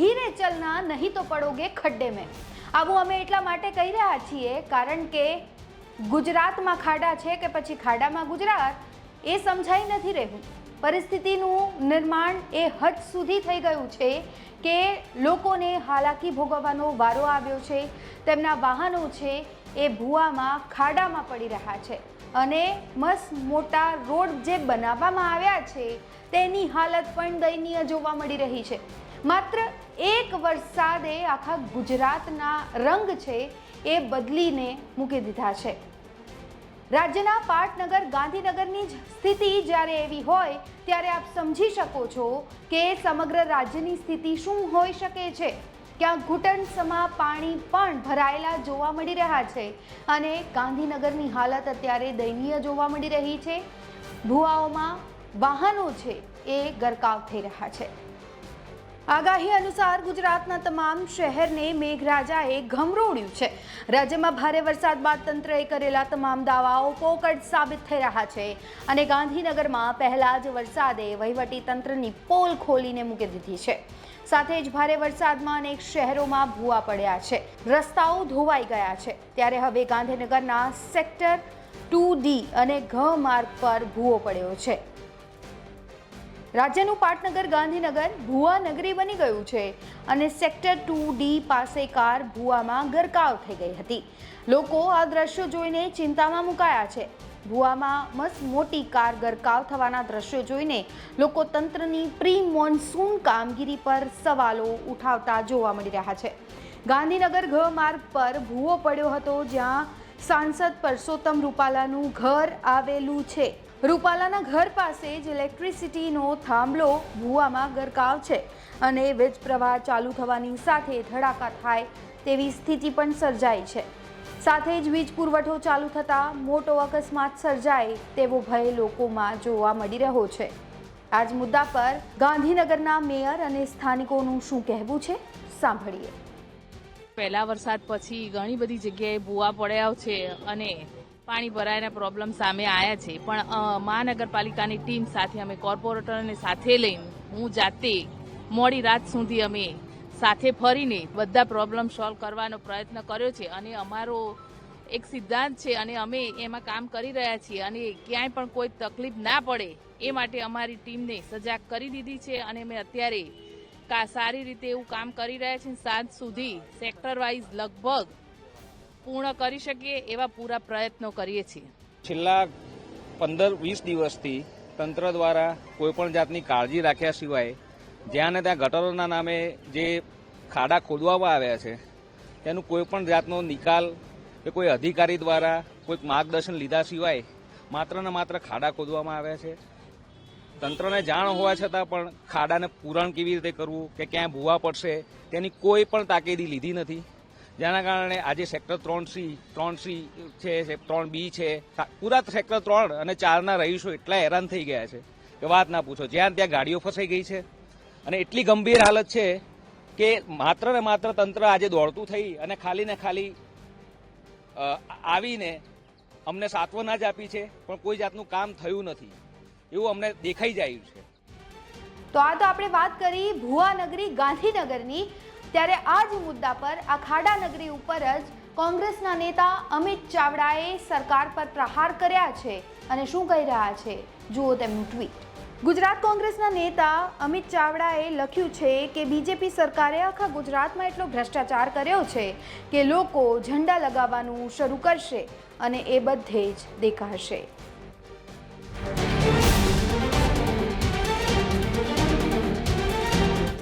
ધીરે ચલના નહીં તો પડોગે ખડ્ડે મેં. આવું અમે એટલા માટે કહી રહ્યા છીએ, કારણ કે ગુજરાતમાં ખાડા છે કે પછી ખાડામાં ગુજરાત, એ સમજાઈ નથી રહેવું પરિસ્થિતિનું નિર્માણ એ હદ સુધી થઈ ગયું છે કે લોકોને હાલાકી ભોગવવાનો વારો આવ્યો છે, તેમના વાહનો છે, એ ભૂવામાં, ખાડામાં પડી રહ્યા છે. અને મસ્ત મોટા રોડ જે બનાવવામાં આવ્યા છે, તેની હાલત પણ દયનીય જોવા મળી રહી છે. માત્ર એક વરસાદે આખા ગુજરાતના રંગ છે એ બદલીને મૂકી દીધા છે. રાજ્યના પાટનગર, ગાંધીનગરની જ સ્થિતિ જ્યારે એવી હોય, ત્યારે આપ સમજી શકો છો કે સમગ્ર રાજ્યની સ્થિતિ શું હોઈ શકે છે. ક્યાં ઘૂંટણસમા પાણી પણ ભરાયેલા જોવા મળી રહ્યા છે અને ગાંધીનગરની હાલત અત્યારે દયનીય જોવા મળી રહી છે. ભુવાઓમાં વાહનો છે એ ગરકાવ થઈ રહ્યા છે. આગાહી અનુસાર ગુજરાતના તમામ શહેરને મેઘરાજાએ ઘમરોળ્યું છે. રાજ્યમાં ભારે વરસાદ બાદ તંત્રએ કરેલા તમામ દાવાઓ પોકળ સાબિત થઈ રહ્યા છે અને ગાંધીનગરમાં પહેલા જ વરસાદે વહીવટી તંત્રની પોલ ખોલીને મૂકી દીધી છે. સાથે જ ભારે વરસાદમાં અનેક શહેરોમાં ભૂવા પડ્યા છે. રસ્તાઓ ધોવાઈ ગયા છે. ત્યારે હવે ગાંધીનગરના સેક્ટર ટુ ડી અને ઘ માર્ગ પર ભૂવો પડ્યો છે. રાજ્યનું પાટનગર ગાંધીનગર ભુવા નગરી બની ગયું છે અને સેક્ટર ટુ ડી પાસે કાર ભુવામાં ગરકાવ થઈ ગઈ હતી. લોકો આ દ્રશ્યો જોઈને ચિંતામાં મુકાયા છે. ભુવામાં મસ્ત મોટી કાર ગરકાવ થવાના દ્રશ્યો જોઈને લોકો તંત્રની પ્રી મોન્સૂન કામગીરી પર સવાલો ઉઠાવતા જોવા મળી રહ્યા છે. ગાંધીનગર ઘ માર્ગ પર ભૂવો પડ્યો હતો જ્યાં સાંસદ પરસોત્તમ રૂપાલાનું ઘર આવેલું છે. રૂપાલાના ઘર પાસે જ ઇલેક્ટ્રિસિટીનો થાંભલો ભૂવામાં ગરકાવ છે અને વીજ પ્રવાહ ચાલુ થવાની સાથે ધડાકા થાય તેવી સ્થિતિ પણ સર્જાઈ છે. સાથે જ વીજ પુરવઠો ચાલુ થતાં મોટો અકસ્માત સર્જાય તેવો ભય લોકોમાં જોવા મળી રહ્યો છે. આજ મુદ્દા પર ગાંધીનગરના મેયર અને સ્થાનિકોનું શું કહેવું છે? સાંભળીએ. પહેલા વરસાદ પછી ઘણી બધી જગ્યાએ ભૂવા પડ્યા છે અને પાણી ભરાયના પ્રોબ્લેમ સામે આવ્યા છે. પણ મહાનગરપાલિકાની ટીમ સાથે અમે કોર્પોરેટરને સાથે લઈને હું જાતે મોડી રાત સુધી અમે સાથે ફરીને બધા પ્રોબ્લેમ સોલ્વ કરવાનો પ્રયત્ન કર્યો છે અને અમારો એક સિદ્ધાંત છે અને અમે એમાં કામ કરી રહ્યા છીએ અને ક્યાંય પણ કોઈ તકલીફ ના પડે એ માટે અમારી ટીમને સજાગ કરી દીધી છે અને અમે અત્યારે સારી રીતે એવું કામ કરી રહ્યા છીએ સાંજ સુધી સેક્ટર વાઇઝ લગભગ પૂર્ણ કરી શકીએ એવા પૂરા પ્રયત્નો કરીએ છીએ. છેલ્લા પંદર વીસ દિવસથી તંત્ર દ્વારા કોઈપણ જાતની કાળજી રાખ્યા સિવાય જ્યાં ને ત્યાં ગટરોના નામે જે ખાડા ખોદવામાં આવ્યા છે, તેનું કોઈપણ જાતનો નિકાલ કે કોઈ અધિકારી દ્વારા કોઈક માર્ગદર્શન લીધા સિવાય માત્ર ને માત્ર ખાડા ખોદવામાં આવ્યા છે. તંત્રને જાણ હોવા છતાં પણ ખાડાને પૂરણ કેવી રીતે કરવું, કે ક્યાં ભૂવા પડશે, તેની કોઈ પણ તાકીદી લીધી નથી. જેના કારણે આજે સેક્ટર ત્રણ સી ત્રણ સી છે ત્રણ બી છે પૂરા સેક્ટર ત્રણ અને ચારના રહીશો એટલા હેરાન થઈ ગયા છે કે વાત ના પૂછો. જ્યાં ત્યાં ગાડીઓ ફસાઈ ગઈ છે. અને એટલી ગંભીર હાલત છે કે માત્ર ને માત્ર તંત્ર આજે દોડતું થઈ અને ખાલી ને ખાલી આવીને અમને સાત્વના જ આપી છે, પણ કોઈ જાતનું કામ થયું નથી. એવું અમને દેખાઈ જાય છે. તો આ તો આપણે વાત કરી ભુવા નગરી ગાંધીનગરની. ત્યારે આ જ મુદ્દા પર આ ખાડા નગરી ઉપર જ કોંગ્રેસના નેતા અમિત ચાવડાએ સરકાર પર પ્રહાર કર્યા છે અને શું કહી રહ્યા છે? જુઓ તેમનું ટ્વીટ ગુજરાત કોંગ્રેસના નેતા અમિત ચાવડાએ લખ્યું છે કે બીજેપી સરકારે આખા ગુજરાતમાં એટલો ભ્રષ્ટાચાર કર્યો છે કે લોકો ઝંડા લગાવવાનું શરૂ કરશે અને એ બધે જ દેખાશે.